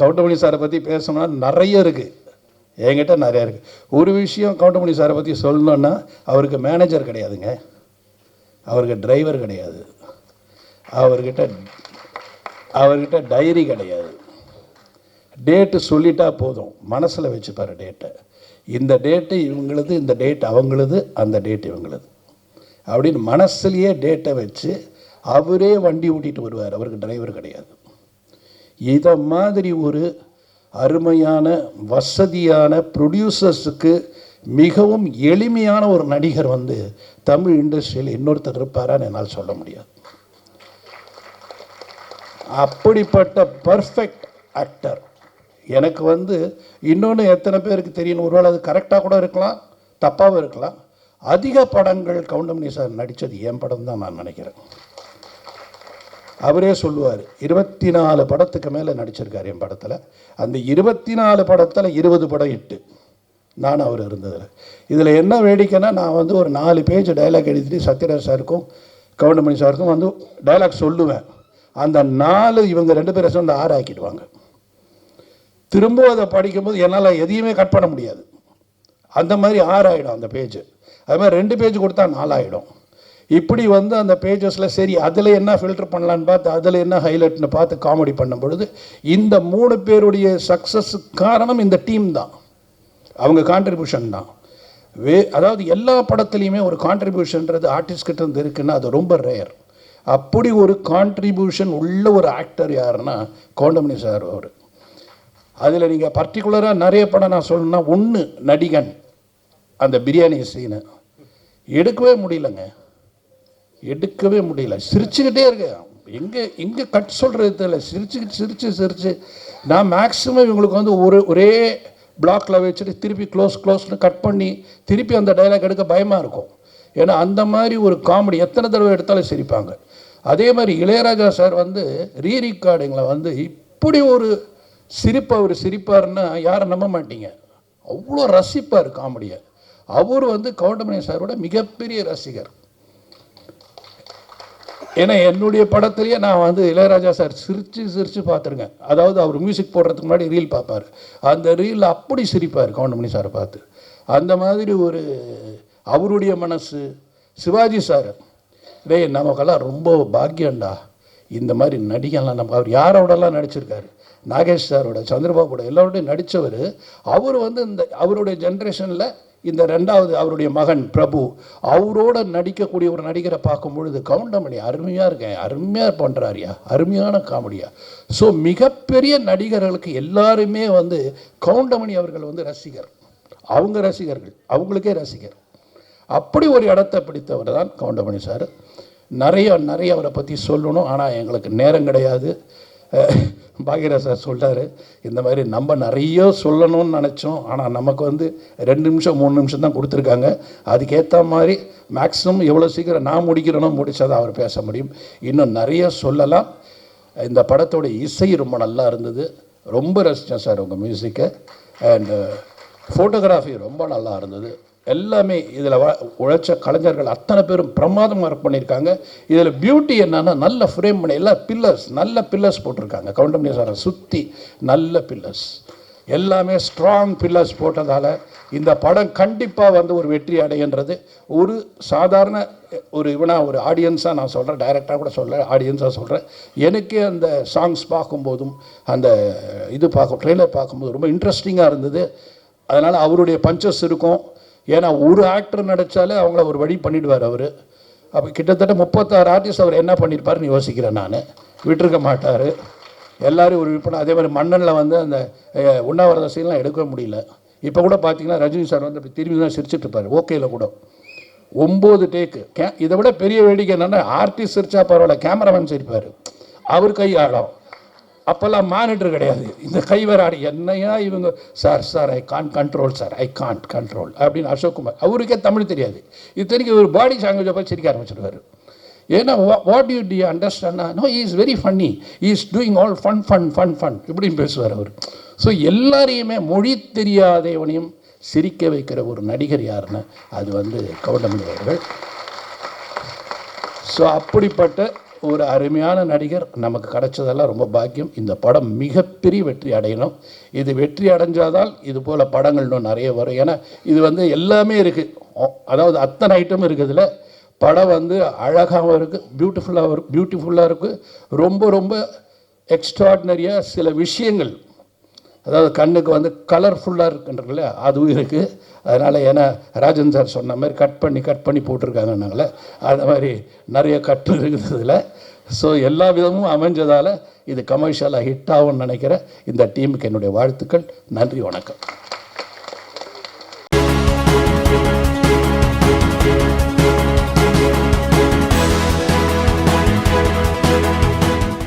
கவுண்டமணி சாரை பற்றி பேசணும்னா நிறைய இருக்குது என்கிட்ட நிறைய இருக்குது ஒரு விஷயம் கவுண்டமணி சாரை பற்றி சொல்லணுன்னா அவருக்கு மேனேஜர் கிடையாதுங்க. அவருக்கு டிரைவர் கிடையாது. அவர்கிட்ட அவர்கிட்ட டைரி கிடையாது. டேட்டு சொல்லிட்டா போதும். மனசில் வச்சுப்பார் டேட்டை இந்த டேட்டு இவங்களுது இந்த டேட் அவங்களுது அந்த டேட் இவங்களுது. அப்படின்னு மனசுலேயே டேட்டை வச்சு அவரே வண்டி ஓட்டிகிட்டு வருவார். அவருக்கு டிரைவர் கிடையாது. இதை மாதிரி ஒரு அருமையான வசதியான ப்ரொடியூசர்ஸுக்கு மிகவும் எளிமையான ஒரு நடிகர் வந்து தமிழ் இண்டஸ்ட்ரியில் இன்னொருத்தர் இருப்பாரான்னு என்னால் சொல்ல முடியாது. அப்படிப்பட்ட பர்ஃபெக்ட் ஆக்டர் எனக்கு வந்து இன்னொன்று எத்தனை பேருக்கு தெரியணும் ஒருவேளை அது கரெக்டாக கூட இருக்கலாம் தப்பாகவும் இருக்கலாம். அதிக படங்கள் கவுண்டமணி சார் நடித்தது என் படம் தான் நான் நினைக்கிறேன். அவரே சொல்லுவார் இருபத்தி நாலு படத்துக்கு மேலே நடிச்சிருக்கார் என் படத்தில். அந்த இருபத்தி நாலு படத்தில் இருபது படம் இட்டு நான் அவர் இருந்ததில். இதில் என்ன வேடிக்கைன்னா நான் வந்து ஒரு நாலு பேஜ் டைலாக் எழுதிட்டு சத்யராஜ் சாருக்கும் கவுண்டமணி சாருக்கும் வந்து டைலாக் சொல்லுவேன். அந்த நாலு இவங்க ரெண்டு பேரும் சேர்ந்து ஆறு ஆக்கிடுவாங்க. திரும்ப அதை படிக்கும்போது என்னால் எதையுமே கட் பண்ண முடியாது. அந்த மாதிரி ஆறாயிடும் அந்த பேஜ். அது மாதிரி ரெண்டு பேஜ் கொடுத்தா நாலாயிடும். இப்படி வந்து அந்த பேஜஸில் சரி அதில் என்ன ஃபில்டர் பண்ணலான்னு பார்த்து அதில் என்ன ஹைலைட்னு பார்த்து காமெடி பண்ணும் பொழுது இந்த மூணு பேருடைய சக்ஸஸ் காரணம் இந்த டீம் தான். அவங்க கான்ட்ரிபியூஷன் தான். வே அதாவது எல்லா படத்துலையுமே ஒரு கான்ட்ரிபியூஷன்றது ஆர்டிஸ்ட் கிட்ட இருந்து இருக்குன்னா அது ரொம்ப ரேர் அப்படி ஒரு கான்ட்ரிபியூஷன் உள்ள ஒரு ஆக்டர் யாருன்னா கோண்டமணி சார் அவர். அதில் நீங்கள் பர்டிகுலராக நிறைய படம் நான் சொல்லணும்னா ஒன்று நடிகன் அந்த பிரியாணி சீனு எடுக்கவே முடியலங்க. எடுக்கவே முடியல. சிரிச்சுக்கிட்டே இருக்கேன். எங்கே எங்கே கட் சொல்கிறது தெரியல. சிரிச்சுக்கிட்டு சிரித்து சிரித்து நான் மேக்ஸிமம் இவங்களுக்கு வந்து ஒரு ஒரே பிளாக்ல வச்சுட்டு திருப்பி க்ளோஸ் க்ளோஸ்னு கட் பண்ணி திருப்பி அந்த டைலாக் எடுக்க பயமாக இருக்கும். ஏன்னா அந்த மாதிரி ஒரு காமெடி எத்தனை தடவை எடுத்தாலும் சிரிப்பாங்க. அதே மாதிரி இளையராஜா சார் வந்து ரீ ரெக்கார்டிங்கில் வந்து இப்படி ஒரு சிரிப்பு அவர் சிரிப்பாருன்னா யாரும் நம்ப மாட்டீங்க. அவ்வளோ ரசிப்பார் காமெடியை அவர் வந்து கவுண்டமணி சாரோட மிகப்பெரிய ரசிகர். ஏன்னா என்னுடைய படத்துலேயே நான் வந்து இளையராஜா சார் சிரித்து சிரித்து பார்த்துருக்கேன் அதாவது அவர் மியூசிக் போடுறதுக்கு முன்னாடி ரீல் பார்ப்பார். அந்த ரீல் அப்படி சிரிப்பார் கவுண்டமணி சாரை பார்த்து. அந்த மாதிரி ஒரு அவருடைய மனசு சிவாஜி சார். டேய் நமக்கெல்லாம் ரொம்ப பாக்கியம்டா. இந்த மாதிரி நடிகன்லாம் நம்ம அவர் யாரோடலாம் நடிச்சிருக்காரு? நாகேஷ் சாரோட சந்திரபாபுட எல்லாரோடையும் நடித்தவர் அவர் வந்து இந்த அவருடைய ஜென்ரேஷனில் இந்த ரெண்டாவது அவருடைய மகன் பிரபு அவரோட நடிக்கக்கூடிய ஒரு நடிகரை பார்க்கும் பொழுது கவுண்டமணி அருமையாக இருக்கேன் அருமையாக பண்ணுறாருயா அருமையான காமெடியா. ஸோ மிகப்பெரிய நடிகர்களுக்கு எல்லாருமே வந்து கவுண்டமணி அவர்கள் வந்து ரசிகர். அவங்க ரசிகர்கள் அவங்களுக்கே ரசிகர். அப்படி ஒரு இடத்தை பிடித்தவர் தான் கவுண்டமணி சார். நிறைய நிறைய அவரை பற்றி சொல்லணும் ஆனால் எங்களுக்கு நேரம் கிடையாது. பாக்யராஜ் சார் சொல்கிறாரு இந்த மாதிரி நம்ம நிறைய சொல்லணும்னு நினச்சோம். ஆனால் நமக்கு வந்து ரெண்டு நிமிஷம் மூணு நிமிஷம் தான் கொடுத்துருக்காங்க. அதுக்கேற்ற மாதிரி மேக்ஸிமம் எவ்வளோ சீக்கிரம் நான் முடிக்கிறேனோ முடிச்சாதான் அவர் பேச முடியும். இன்னும் நிறைய சொல்லலாம். இந்த படத்தோட இசை ரொம்ப நல்லா இருந்தது. ரொம்ப ரசித்தேன் சார் உங்கள் மியூசிக்கை அண்டு ஃபோட்டோகிராஃபி ரொம்ப நல்லா இருந்தது. எல்லாமே இதில் வ உழைச்ச கலைஞர்கள் அத்தனை பேரும் பிரமாதமாக ஒர்க் பண்ணியிருக்காங்க. இதில் பியூட்டி என்னென்னா நல்ல ஃப்ரேம் பண்ணி எல்லா பில்லர்ஸ் நல்ல பில்லர்ஸ் போட்டிருக்காங்க. கவுண்டமணி சாரை சுற்றி நல்ல பில்லர்ஸ் எல்லாமே ஸ்ட்ராங் பில்லர்ஸ் போட்டதால் இந்த படம் கண்டிப்பாக வந்து ஒரு வெற்றி அடைகின்றது ஒரு சாதாரண ஒரு இவனா ஒரு ஆடியன்ஸாக நான் சொல்கிறேன் டைரெக்டாக கூட சொல்கிறேன் ஆடியன்ஸாக சொல்கிறேன் எனக்கே அந்த சாங்ஸ் பார்க்கும்போதும் அந்த இது பார்க்கும் ட்ரெய்லர் பார்க்கும்போது ரொம்ப இன்ட்ரெஸ்டிங்காக இருந்தது. அதனால் அவருடைய பஞ்சஸ் இருக்கும். ஏன்னா ஒரு ஆக்டர் நடித்தாலே அவங்கள ஒரு வழி பண்ணிடுவார் அவர். அப்போ கிட்டத்தட்ட முப்பத்தாறு ஆர்டிஸ்ட் அவர் என்ன பண்ணியிருப்பாருன்னு யோசிக்கிறேன் நான். விட்டுருக்க மாட்டார். எல்லோரும் ஒரு விற்பனை அதே மாதிரி மன்னனில் வந்து அந்த உண்ணாவிரத சீன்லாம் எடுக்க முடியல. இப்போ கூட பார்த்தீங்கன்னா ரஜினி சார் வந்து இப்படி திரும்பி தான் சிரிச்சிட்டு இருப்பார். ஓகேல கூட. ஒம்பது டேக்கு கே இதை விட பெரிய வேடிக்கை என்னென்னா ஆர்டிஸ்ட் சிரிச்சா பரவாயில்ல கேமராமேன் சிரிப்பார். அவர் கை ஆழம். அப்போல்லாம் மானிட்டர் கிடையாது. இந்த கைவராடி என்னையா இவங்க? Sir sir I can control sir I can't control அப்படின்னு அசோக் குமார் அவருக்கே தமிழ் தெரியாது. இத்தனைக்கு ஒரு பாடி லாங்குவேஜை போய் சிரிக்க ஆரம்பிச்சிருவார். ஏன்னா what you D understand no is very funny is doing all fun fun fun fun இப்படின்னு பேசுவார் அவர். ஸோ எல்லாரையுமே மொழி தெரியாதவனையும் சிரிக்க வைக்கிற ஒரு நடிகர் யாருன்னா அது வந்து கவுண்டமணி அவர்கள். ஸோ அப்படிப்பட்ட ஒரு அருமையான நடிகர். நமக்கு கிடைச்சதெல்லாம் ரொம்ப பாக்கியம். இந்த படம் மிகப்பெரிய வெற்றி அடையணும். இது வெற்றி அடைஞ்சாதால் இது போல் படங்கள் இன்னும் நிறைய வரும். ஏன்னா இது வந்து எல்லாமே இருக்குது அதாவது அத்தனை ஐட்டம் இருக்குதுல. படம் வந்து அழகாகவும் இருக்குது பியூட்டிஃபுல்லாகவும் இருக்கு பியூட்டிஃபுல்லாக இருக்குது ரொம்ப ரொம்ப எக்ஸ்ட்ராடினரியாக சில விஷயங்கள் அதாவது கண்ணுக்கு வந்து கலர்ஃபுல்லாக இருக்குன்றதுல அதுவும் இருக்குது அதனால் ஏன்னா ராஜன் சார் சொன்ன மாதிரி கட் பண்ணி கட் பண்ணி போட்டிருக்காங்கன்னாங்களே அந்த மாதிரி நிறைய கட்டு இருக்கிறதுல ஸோ எல்லா விதமும் அமைஞ்சதால் இது கமர்ஷியலாக ஹிட் ஆகும்னு நினைக்கிற இந்த டீமுக்கு என்னுடைய வாழ்த்துக்கள். நன்றி வணக்கம்.